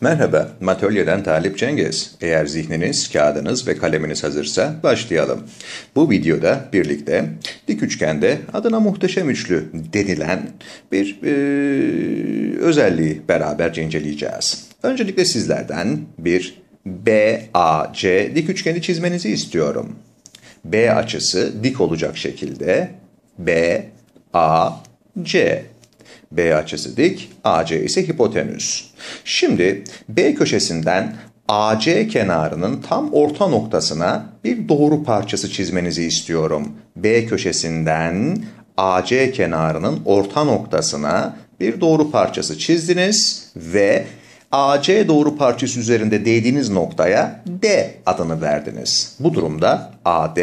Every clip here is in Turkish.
Merhaba, Matölyeden Talip Cengiz. Eğer zihniniz, kağıdınız ve kaleminiz hazırsa başlayalım. Bu videoda birlikte dik üçgende adına muhteşem üçlü denilen bir e, özelliği beraber inceleyeceğiz. Öncelikle sizlerden bir BAC dik üçgeni çizmenizi istiyorum. B açısı dik olacak şekilde B açısı dik, AC ise hipotenüs. Şimdi B köşesinden AC kenarının tam orta noktasına bir doğru parçası çizmenizi istiyorum. B köşesinden AC kenarının orta noktasına bir doğru parçası çizdiniz ve AC doğru parçası üzerinde değdiğiniz noktaya D adını verdiniz. Bu durumda AD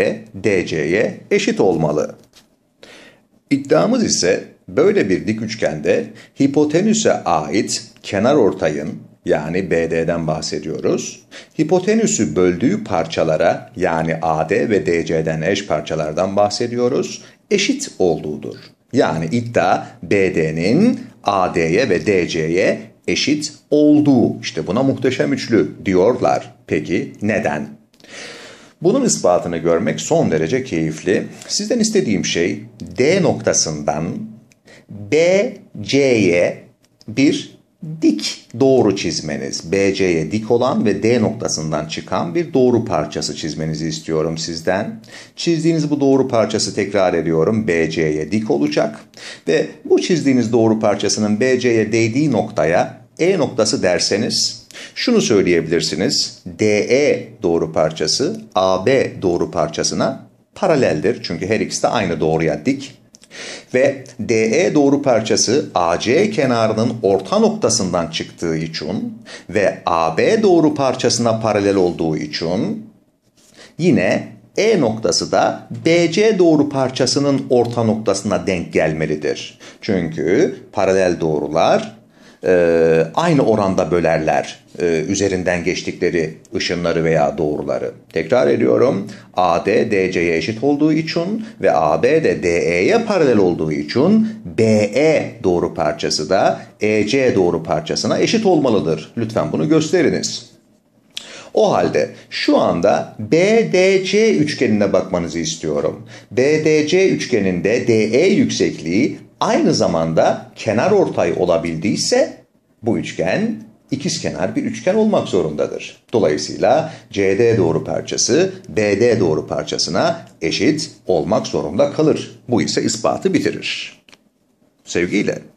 DC'ye eşit olmalı. İddiamız ise böyle bir dik üçgende hipotenüse ait kenar ortayın yani BD'den bahsediyoruz. Hipotenüsü böldüğü parçalara yani AD ve DC'den eş parçalardan bahsediyoruz. Eşit olduğudur. Yani iddia BD'nin AD'ye ve DC'ye eşit olduğu. İşte buna muhteşem üçlü diyorlar. Peki neden? Bunun ispatını görmek son derece keyifli. Sizden istediğim şey D noktasından BC'ye bir dik doğru çizmeniz. BC'ye dik olan ve D noktasından çıkan bir doğru parçası çizmenizi istiyorum sizden. Çizdiğiniz bu doğru parçası tekrar ediyorum BC'ye dik olacak. Ve bu çizdiğiniz doğru parçasının BC'ye değdiği noktaya E noktası derseniz şunu söyleyebilirsiniz. DE doğru parçası AB doğru parçasına paraleldir. Çünkü her ikisi de aynı doğruya dik. Ve DE doğru parçası AC kenarının orta noktasından çıktığı için ve AB doğru parçasına paralel olduğu için yine E noktası da BC doğru parçasının orta noktasına denk gelmelidir. Çünkü paralel doğrular e, aynı oranda bölerler e, üzerinden geçtikleri ışınları veya doğruları. Tekrar ediyorum. AD DC'ye eşit olduğu için ve AB de DE'ye paralel olduğu için BE doğru parçası da EC doğru parçasına eşit olmalıdır. Lütfen bunu gösteriniz. O halde şu anda BDC üçgenine bakmanızı istiyorum. BDC üçgeninde DE yüksekliği aynı zamanda kenar ortay olabildiyse bu üçgen ikizkenar bir üçgen olmak zorundadır. Dolayısıyla CD doğru parçası BD doğru parçasına eşit olmak zorunda kalır. Bu ise ispatı bitirir. Sevgiyle.